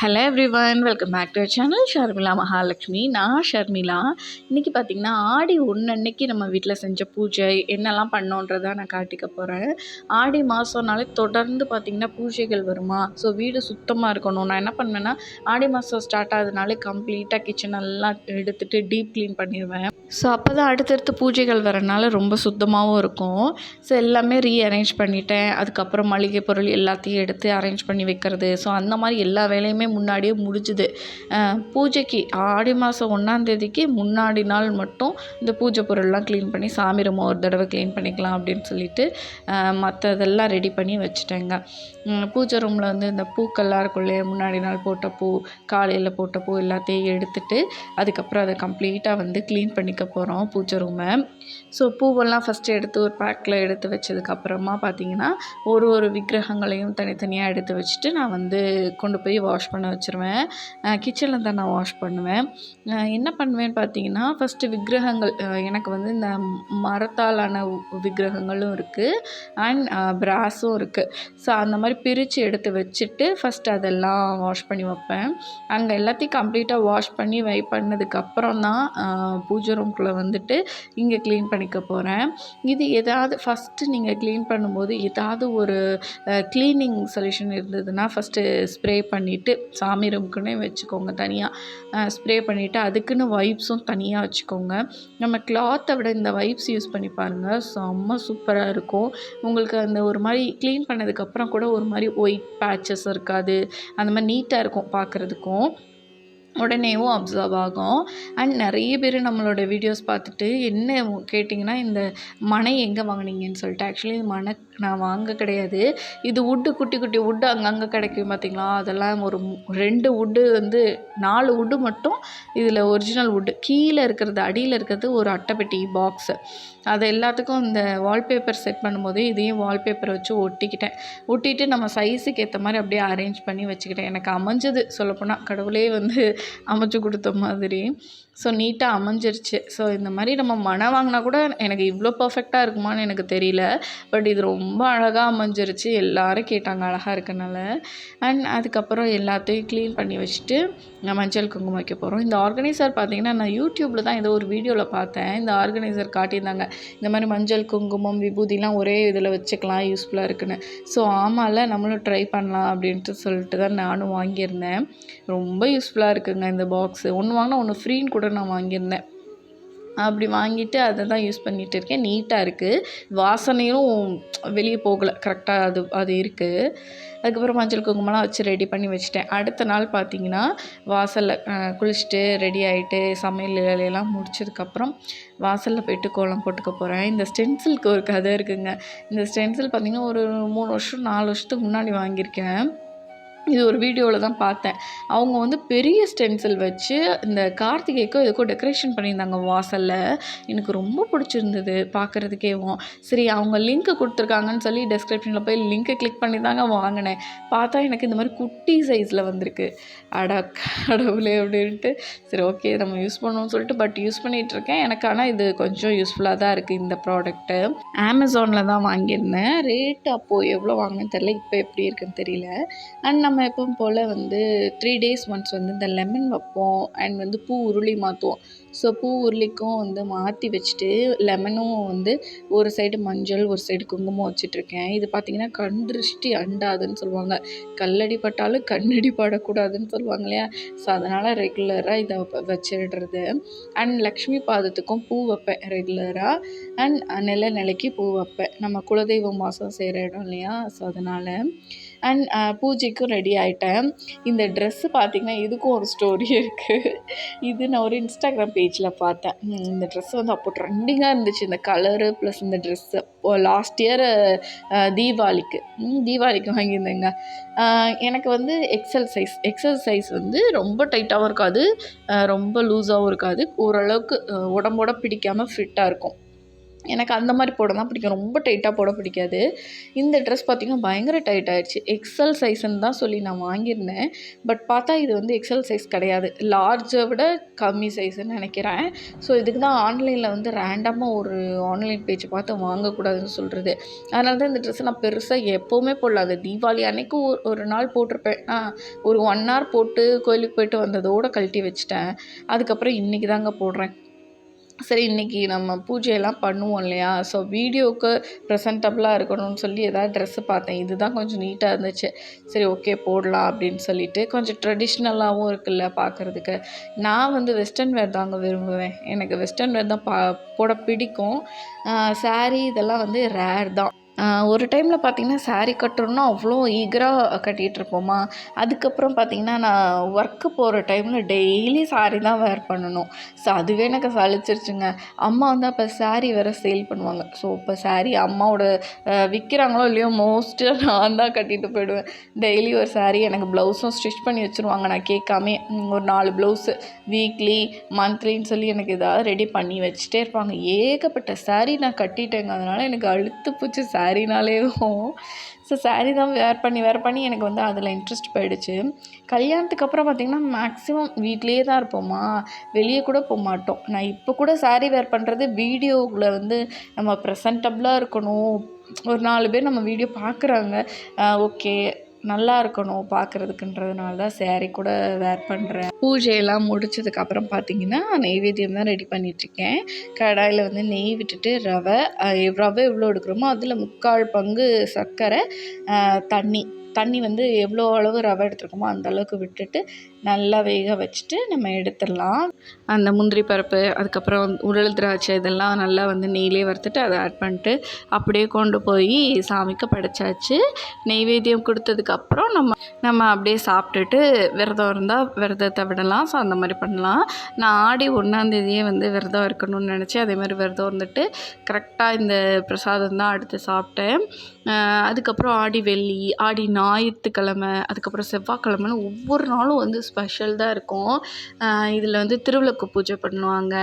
Hello everyone welcome back to channel Sharmila Mahalakshmi நான் ஷர்மிளா இன்றைக்கி பார்த்திங்கன்னா ஆடி ஒன்று அன்னைக்கு நம்ம வீட்டில் செஞ்ச பூஜை என்னெல்லாம் பண்ணோன்றதை நான் காட்டிக்க போகிறேன் ஆடி மாதம்னாலே தொடர்ந்து பார்த்திங்கன்னா பூஜைகள் வருமா? ஸோ வீடு சுத்தமாக இருக்கணும். நான் என்ன பண்ணுவேன்னா ஆடி மாதம் ஸ்டார்ட் ஆகுதுனாலே கம்ப்ளீட்டாக கிச்சன் எல்லாம் எடுத்துகிட்டு டீப் க்ளீன் பண்ணிடுவேன் ஸோ அப்போ தான் அடுத்தடுத்து பூஜைகள் வரனால ரொம்ப சுத்தமாகவும் இருக்கும். ஸோ எல்லாமே ரீ அரேஞ்ச் பண்ணிட்டேன். அதுக்கப்புறம் மளிகை பொருள் எல்லாத்தையும் எடுத்து அரேஞ்ச் பண்ணி வைக்கிறது. ஸோ அந்த மாதிரி எல்லா வேலையுமே முன்னாடியே முடிஞ்சுது. பூஜைக்கு ஆடி மாதம் ஒன்றாந்தேதிக்கு முன்னாடி நாள் மட்டும் இந்த பூஜை பொருள்லாம் க்ளீன் பண்ணி சாமி ரூமை ஒரு தடவை க்ளீன் பண்ணிக்கலாம் அப்படின்னு சொல்லிட்டு மற்றதெல்லாம் ரெடி பண்ணி வச்சுட்டேங்க. பூஜை ரூமில் வந்து இந்த பூக்கள்லாம் இருக்கும் இல்லையா முன்னாடி நாள் போட்ட பூ காலையில் போட்ட பூ எல்லாத்தையும் எடுத்துட்டு அதுக்கப்புறம் அதை கம்ப்ளீட்டாக வந்து க்ளீன் பண்ணிக்க போகிறோம் பூஜை ரூமை ஸோ பூவெல்லாம் ஃபஸ்ட்டு எடுத்து ஒரு பேக்கில் எடுத்து வச்சதுக்கப்புறமா பார்த்திங்கன்னா ஒரு ஒரு விக்கிரகங்களையும் தனித்தனியாக எடுத்து வச்சுட்டு நான் வந்து கொண்டு போய் வாஷ் பண்ண வச்சுருவேன். கிச்சனில் தான் நான் வாஷ் பண்ணுவேன். என்ன பண்ணுவேன்னு பார்த்தீங்கன்னா ஃபஸ்ட்டு விக்கிரகங்கள் எனக்கு வந்து இந்த மரத்தாலான விக்கிரகங்களும் இருக்குது அண்ட் பிராஸும் இருக்குது ஸோ அந்த மாதிரி பிரித்து எடுத்து வச்சுட்டு ஃபஸ்ட்டு அதெல்லாம் வாஷ் பண்ணி வைப்பேன். அங்கே எல்லாத்தையும் கம்ப்ளீட்டாக வாஷ் பண்ணி வை பண்ணதுக்கப்புறம் தான் பூஜை ரூம் ரூம்குள்ளே வந்துட்டு இங்கே க்ளீன் பண்ணிக்க போகிறேன். இது எதாவது ஃபஸ்ட்டு நீங்கள் க்ளீன் பண்ணும்போது ஏதாவது ஒரு க்ளீனிங் சொல்யூஷன் இருந்ததுன்னா ஃபஸ்ட்டு ஸ்ப்ரே பண்ணிவிட்டு சாமி ரூம்க்குன்னே வச்சுக்கோங்க தனியாக ஸ்ப்ரே பண்ணிவிட்டு அதுக்குன்னு வைப்ஸும் தனியாக வச்சுக்கோங்க. நம்ம கிளாத்தை விட இந்த வைப்ஸ் யூஸ் பண்ணி பாருங்கள் செம்ம சூப்பராக இருக்கும். உங்களுக்கு அந்த ஒரு மாதிரி க்ளீன் பண்ணதுக்கப்புறம் கூட ஒரு மாதிரி ஒயிட் பேச்சஸ் இருக்காது. அந்த மாதிரி நீட்டாக இருக்கும் பார்க்குறதுக்கும். உடனேவும் அப்சர்வ் ஆகும். அண்ட் நிறைய பேர் நம்மளோட வீடியோஸ் பார்த்துட்டு என்ன கேட்டிங்கன்னா இந்த மனை எங்கே வாங்கினீங்கன்னு சொல்லிட்டு. ஆக்சுவலி மனை நான் வாங்க கிடையாது. இது வுட்டு குட்டி குட்டி வுட்டு அங்கங்கே கிடைக்கும் பார்த்திங்களா? அதெல்லாம் ஒரு ரெண்டு வுட்டு வந்து நாலு வுட்டு மட்டும் இதில் ஒரிஜினல் வுட்டு கீழே இருக்கிறது அடியில் இருக்கிறது ஒரு அட்டைப்பெட்டி பாக்ஸு அதை எல்லாத்துக்கும் இந்த வால்பேப்பர் செட் பண்ணும்போது இதையும் வால்பேப்பர் வச்சு ஒட்டிக்கிட்டேன். ஒட்டிட்டு நம்ம சைஸுக்கு ஏற்ற மாதிரி அப்படியே அரேஞ்ச் பண்ணி வச்சுக்கிட்டேன். எனக்கு அமைஞ்சது சொல்லப்போனால் கடவுளே வந்து அமைச்சு கொடுத்த மாதிரி. ஸோ நீட்டாக அமைஞ்சிருச்சு. ஸோ இந்த மாதிரி நம்ம மனம் வாங்கினா கூட எனக்கு இவ்வளோ பர்ஃபெக்டாக இருக்குமான்னு எனக்கு தெரியல. பட் இது ரொம்ப அழகாக அமைஞ்சிருச்சு. எல்லோரும் கேட்டாங்க அழகாக இருக்கனால. அண்ட் அதுக்கப்புறம் எல்லாத்தையும் க்ளீன் பண்ணி வச்சுட்டு மஞ்சள் குங்குமம் வைக்க போகிறோம் இந்த ஆர்கனைசர் பார்த்திங்கன்னா நான் யூடியூப்பில் தான் ஏதோ ஒரு வீடியோவில் பார்த்தேன். இந்த ஆர்கனைசர் காட்டியிருந்தாங்க. இந்த மாதிரி மஞ்சள் குங்குமம் விபூதிலாம் ஒரே இதில் வச்சுக்கலாம் யூஸ்ஃபுல்லாக இருக்குன்னு. ஸோ ஆமாம்ல நம்மளும் ட்ரை பண்ணலாம் அப்படின்ட்டு சொல்லிட்டு தான் நானும் வாங்கியிருந்தேன். ரொம்ப யூஸ்ஃபுல்லாக இருக்குது இருக்குங்க இந்த பாக்ஸு. ஒன்று வாங்கினா ஒன்று ஃப்ரீன்னு கூட நான் வாங்கியிருந்தேன். அப்படி வாங்கிட்டு அதை தான் யூஸ் பண்ணிகிட்டு இருக்கேன். நீட்டாக இருக்குது வாசனையும் வெளியே போகலை. கரெக்டாக அது அது இருக்குது அதுக்கப்புறம் மஞ்சள் குங்குமம்லாம் வச்சு ரெடி பண்ணி வச்சுட்டேன். அடுத்த நாள் பார்த்திங்கன்னா வாசலில் குளிச்சுட்டு ரெடி ஆகிட்டு சமையல் வேலையெல்லாம் முடிச்சதுக்கப்புறம் வாசலில் போயிட்டு கோலம் போட்டுக்க போகிறேன் இந்த ஸ்டென்சிலுக்கு ஒரு கதை இருக்குதுங்க இந்த ஸ்டென்சில் பார்த்திங்கன்னா ஒரு மூணு வருஷம் நாலு வருஷத்துக்கு முன்னாடி வாங்கியிருக்கேன். இது ஒரு வீடியோவில் தான் பார்த்தேன். அவங்க வந்து பெரிய ஸ்டென்சில் வச்சு இந்த கார்த்திகைக்கோ எதுக்கோ டெக்கரேஷன் பண்ணியிருந்தாங்க வாசலில். எனக்கு ரொம்ப பிடிச்சிருந்தது பார்க்குறதுக்கேவும் சரி அவங்க லிங்க்கு கொடுத்துருக்காங்கன்னு சொல்லி டெஸ்கிரிப்ஷனில் போய் லிங்க்கை கிளிக் பண்ணி தாங்க வாங்கினேன். பார்த்தா எனக்கு இந்த மாதிரி குட்டி சைஸில் வந்திருக்கு. அட கடவுளே அப்படின்ட்டு. சரி ஓகே நம்ம யூஸ் பண்ணுவோம்னு சொல்லிட்டு பட் யூஸ் பண்ணிகிட்ருக்கேன் எனக்கு ஆனால் இது கொஞ்சம் யூஸ்ஃபுல்லாக தான் இருக்குது இந்த ப்ராடக்ட்டு அமேசானில் தான் வாங்கியிருந்தேன். ரேட் அப்போது எவ்வளோ வாங்கினேன்னு தெரில இப்போ எப்படி இருக்குன்னு தெரியல. அண்ட் நம்ம எப்பவும் போல் வந்து த்ரீ டேஸ் ஒன்ஸ் வந்து இந்த லெமன் வைப்போம் அண்ட் வந்து பூ உருளி மாற்றுவோம் ஸோ பூ உருளிக்கும் வந்து மாற்றி வச்சுட்டு லெமனும் வந்து ஒரு சைடு மஞ்சள் ஒரு சைடு குங்குமம் வச்சிட்ருக்கேன் இது பார்த்திங்கன்னா கண் திருஷ்டி அண்டாதுன்னு சொல்லுவாங்க. கல்லடி பட்டாலும் கண்ணடி படக்கூடாதுன்னு சொல்லுவாங்க இல்லையா? ஸோ அதனால் ரெகுலராக இதை வச்சிடுறது. அண்ட் லக்ஷ்மி பாதத்துக்கும் பூ வைப்பேன் ரெகுலராக அண்ட் நில நிலைக்கு பூ வைப்பேன். நம்ம குலதெய்வம் மாதம் செய்கிற இடம் இல்லையா? ஸோ அதனால் அண்ட் uh, பூஜைக்கும் ரெடி ஆகிட்டேன் இந்த ட்ரெஸ்ஸு பார்த்திங்கன்னா இதுக்கும் ஒரு ஸ்டோரி இருக்குது இது நான் ஒரு இன்ஸ்டாகிராம் பேஜில் பார்த்தேன். இந்த ட்ரெஸ் வந்து அப்போ ட்ரெண்டிங்காக இருந்துச்சு. இந்த கலரு ப்ளஸ் இந்த ட்ரெஸ்ஸு லாஸ்ட் இயர் தீபாவளிக்கு. தீபாவளிக்கு வாங்கியிருந்தேங்க. எனக்கு வந்து எக்ஸல் சைஸ் எக்ஸல் சைஸ் வந்து ரொம்ப டைட்டாகவும் இருக்காது. ரொம்ப லூஸாகவும் இருக்காது. ஓரளவுக்கு உடம்போட பிடிக்காமல் ஃபிட்டாக இருக்கும். எனக்கு அந்த மாதிரி போட தான் பிடிக்கும். ரொம்ப டைட்டாக போட பிடிக்காது. இந்த ட்ரெஸ் பார்த்திங்கன்னா பயங்கர டைட் ஆகிடுச்சு எக்ஸல் சைஸ்ன்னு தான் சொல்லி நான் வாங்கியிருந்தேன். பட் பார்த்தா இது வந்து எக்ஸல் சைஸ் கிடையாது. லார்ஜை விட கம்மி சைஸ்ன்னு நினைக்கிறேன். ஸோ இதுக்கு தான் ஆன்லைனில் வந்து ரேண்டமாக ஒரு ஆன்லைன் பேஜ் பார்த்து வாங்கக்கூடாதுன்னு சொல்கிறது அதனால தான் இந்த ட்ரெஸ்ஸை நான் பெருசாக எப்போவுமே போடல அது தீபாவளி அன்னைக்கு ஒரு ஒரு நாள் போட்டிருப்பேன். ஒரு ஒன் ஹவர் போட்டு கோயிலுக்கு போயிட்டு வந்ததோடு கழட்டி வச்சுட்டேன். அதுக்கப்புறம் இன்றைக்கி தாங்க போடுறேன். சரி இன்றைக்கி நம்ம பூஜையெல்லாம் பண்ணுவோம் இல்லையா? ஸோ வீடியோவுக்கு ப்ரெசன்டபுளாக இருக்கணும்னு சொல்லி எதாவது ட்ரெஸ்ஸு பார்த்தேன். இது தான் கொஞ்சம் நீட்டாக இருந்துச்சு. சரி ஓகே போடலாம் அப்படின்னு சொல்லிட்டு கொஞ்சம் ட்ரெடிஷ்னலாகவும் இருக்குல்ல பார்க்குறதுக்கு. நான் வந்து வெஸ்டர்ன் வேர் தாங்க விரும்புவேன். எனக்கு வெஸ்டர்ன் வேர் தான் பா போட பிடிக்கும். ஸாரீ இதெல்லாம் வந்து ரேர் தான். ஒரு டைமில் பார்த்திங்கன்னா ஸாரீ கட்டணுன்னா அவ்வளோ ஈகராக கட்டிகிட்ருப்போமா அதுக்கப்புறம் பார்த்திங்கன்னா நான் ஒர்க்கு போகிற டைமில் டெய்லி ஸாரீ தான் வேர் பண்ணணும். ஸோ அதுவே எனக்கு சளிச்சிருச்சுங்க அம்மா வந்து அப்போ ஸாரீ வேறு சேல் பண்ணுவாங்க. ஸோ இப்போ ஸாரீ அம்மாவோட விற்கிறாங்களோ இல்லையோ மோஸ்ட்டாக நான் தான் கட்டிட்டு போயிடுவேன். டெய்லி ஒரு ஸாரீ எனக்கு ப்ளவுஸும் ஸ்டிச் பண்ணி வச்சுருவாங்க. நான் கேட்காமே ஒரு நாலு ப்ளவுஸு வீக்லி மந்த்லின்னு சொல்லி எனக்கு ஏதாவது ரெடி பண்ணி வச்சுட்டே இருப்பாங்க. ஏகப்பட்ட ஸாரீ நான் கட்டிட்டேங்க. அதனால் எனக்கு அழுத்து பூச்சி ஸாரீ சாரினாலேவும் ஸோ சாரீ தான் வேர் பண்ணி வேர் பண்ணி எனக்கு வந்து அதில் இன்ட்ரெஸ்ட் போயிடுச்சு. கல்யாணத்துக்கு அப்புறம் பார்த்திங்கன்னா மேக்ஸிமம் வீட்லேயே தான் இருப்போமா? வெளியே கூட போக மாட்டோம். நான் இப்போ கூட சாரீ வேர் பண்ணுறது வீடியோவில் வந்து நம்ம ப்ரெசன்டபுளாக இருக்கணும். ஒரு நாலு பேர் நம்ம வீடியோ பார்க்குறாங்க ஓகே நல்லா இருக்கணும் பார்க்குறதுக்குன்றதுனால தான் சேரீ கூட வேர் பண்ணுறேன் பூஜையெல்லாம் முடிச்சதுக்கப்புறம் பார்த்தீங்கன்னா நெய்வேத்தியம் தான் ரெடி பண்ணிகிட்ருக்கேன் கடாயில் வந்து நெய் விட்டுட்டு ரவை ரவை எவ்வளோ எடுக்கிறோமோ அதில் முக்கால் பங்கு சர்க்கரை தண்ணி. தண்ணி வந்து எவ்வளோ அளவு ரவை எடுத்துருக்கோமோ அந்த அளவுக்கு விட்டுட்டு நல்லா வேக வச்சுட்டு நம்ம எடுத்துடலாம். அந்த முந்திரி பருப்பு அதுக்கப்புறம் உருள் திராட்சை இதெல்லாம் நல்லா வந்து நெய்லே வறுத்துட்டு அதை ஆட் பண்ணிட்டு அப்படியே கொண்டு போய் சாமிக்கு படைச்சாச்சு. நெய்வேத்தியம் கொடுத்ததுக்கப்புறம் நம்ம நம்ம அப்படியே சாப்பிட்டுட்டு விரதம் இருந்தால் விரதத்தை விடலாம். ஸோ அந்த மாதிரி பண்ணலாம். நான் ஆடி ஒன்றாந்தேதியே வந்து விரதம் இருக்கணும்னு நினச்சேன். அதே மாதிரி விரதம் இருந்துட்டு கரெக்டாக இந்த பிரசாதம் தான் அடுத்து சாப்பிட்டேன். அதுக்கப்புறம் ஆடி வெள்ளி ஆடி ஞாயிற்றுக்கிழமை அதுக்கப்புறம் செவ்வாய்க்கிழமைன்னு ஒவ்வொரு நாளும் வந்து ஸ்பெஷல் தான் இருக்கும். இதில் வந்து திருவிளக்கு பூஜை பண்ணுவாங்க.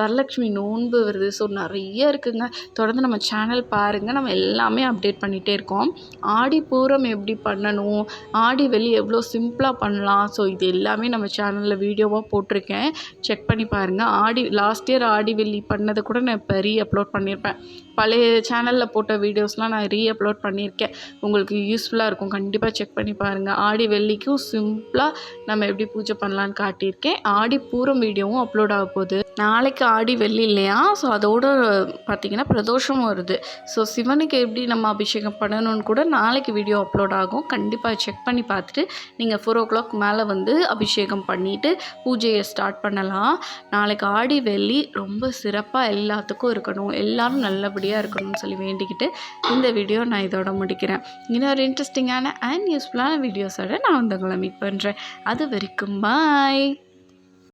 வரலட்சுமி நோன்பு வருது. ஸோ நிறைய இருக்குதுங்க தொடர்ந்து நம்ம சேனல் பாருங்கள் நம்ம எல்லாமே அப்டேட் பண்ணிகிட்டே இருக்கோம். ஆடி பூரம் எப்படி பண்ணணும்? ஆடி வெள்ளி எவ்வளோ சிம்பிளாக பண்ணலாம்? ஸோ இது எல்லாமே நம்ம சேனலில் வீடியோவாக போட்டிருக்கேன். செக் பண்ணி பாருங்கள் ஆடி லாஸ்ட் இயர் ஆடி வெள்ளி பண்ணதை கூட நான் இப்போ ரீ அப்லோட் பண்ணியிருப்பேன் பழைய சேனலில் போட்ட வீடியோஸ்லாம் நான் ரீ அப்லோட் பண்ணியிருக்கேன் உங்களுக்கு யூஸ்ஃபுல்லாக இருக்கும். கண்டிப்பாக செக் பண்ணி பாருங்கள் ஆடி வெள்ளிக்கும் சிம்பிளாக நம்ம எப்படி பூஜை பண்ணலான்னு காட்டியிருக்கேன். ஆடி பூரம் வீடியோவும் அப்லோட் ஆக போகுது. நாளைக்கு ஆடி வெள்ளி இல்லையா? ஸோ அதோட பார்த்திங்கன்னா பிரதோஷமும் வருது. ஸோ சிவனுக்கு எப்படி நம்ம அபிஷேகம் பண்ணணும்னு கூட நாளைக்கு வீடியோ அப்லோட் ஆகும். கண்டிப்பாக செக் பண்ணி பார்த்துட்டு நீங்கள் ஃபோர் ஓ கிளாக் மேலே வந்து அபிஷேகம் பண்ணிவிட்டு பூஜையை ஸ்டார்ட் பண்ணலாம். நாளைக்கு ஆடி வெள்ளி ரொம்ப சிறப்பாக எல்லாத்துக்கும் இருக்கணும். எல்லோரும் நல்லபடியாக இருக்கணும்னு சொல்லி வேண்டிக்கிட்டு இந்த வீடியோ நான் இதோட முடிக்கிறேன். இன்னொரு இன்ட்ரெஸ்டிங்கான அண்ட் யூஸ்ஃபுல்லான வீடியோஸோட நான் வந்து உங்களை மீட் பண்ணுறேன் அது வரைக்கும் பாய்